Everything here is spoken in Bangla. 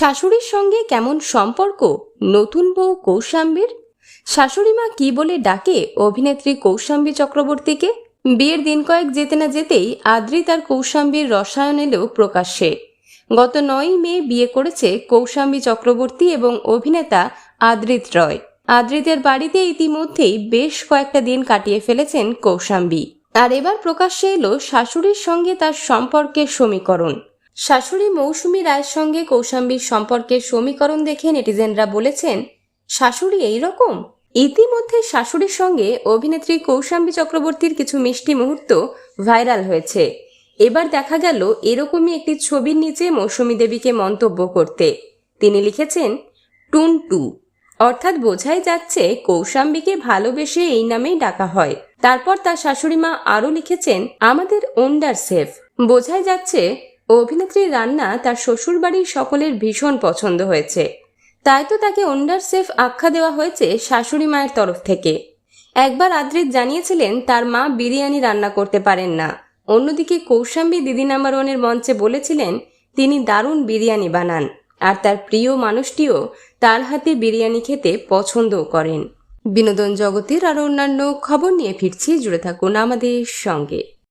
শাশুড়ির সঙ্গে কেমন সম্পর্ক? নতুন বউ কৌশাম্বীর? শাশুড়ি মা কি বলে ডাকে অভিনেত্রী কৌশাম্বী চক্রবর্তীকে? বিয়ের দিন কয়েক যেতে না যেতেই আদ্রিত আর কৌশাম্বীর রসায়ন এলেও প্রকাশ্যে। গত নয়ই মে বিয়ে করেছে কৌশাম্বী চক্রবর্তী এবং অভিনেতা আদ্রিত রয়। আদ্রিতের বাড়িতে ইতিমধ্যেই বেশ কয়েকটা দিন কাটিয়ে ফেলেছেন কৌশাম্বী। আর এবার প্রকাশ্যে এলো শাশুড়ির সঙ্গে তার সম্পর্কের সমীকরণ। শাশুড়ি মৌসুমী রায়ের সঙ্গে কৌশাম্বীর সম্পর্কের সমীকরণ দেখে নেটিজেনরা বলেছেন, শাশুড়ি এই রকম। ইতিমধ্যে শাশুড়ির সঙ্গে অভিনেত্রী কৌশাম্বী চক্রবর্তীর কিছু মিষ্টি মুহূর্ত ভাইরাল হয়েছে। এবার দেখা গেল এরকমই একটি ছবির নিচে মৌসুমী দেবীকে মন্তব্য করতে। তিনি লিখেছেন টুন টু অর্থাৎ বোঝাই যাচ্ছে কৌশাম্বীকে ভালোবেসে এই নামেই ডাকা হয়। তারপর তার শাশুড়ি মা আরও লিখেছেন, আমাদের ওন্ডার সেফ বোঝাই যাচ্ছে অভিনেত্রীর রান্না তার শ্বশুরবাড়ির সকলের ভীষণ পছন্দ হয়েছে। তাই তো তাকে ওন্ডার সেফ আখ্যা দেওয়া হয়েছে শাশুড়ি মায়ের তরফ থেকে। একবার আদ্রিত জানিয়েছিলেন তার মা বিরিয়ানি রান্না করতে পারেন না। অন্যদিকে কৌশাম্বী দিদি নাম্বার ওয়ানের মঞ্চে বলেছিলেন, তিনি দারুণ বিরিয়ানি বানান আর তার প্রিয় মানুষটিও তার হাতে বিরিয়ানি খেতে পছন্দও করেন। বিনোদন জগতের আরও অন্যান্য খবর নিয়ে ফিরছি, জুড়ে থাকুন আমাদের সঙ্গে।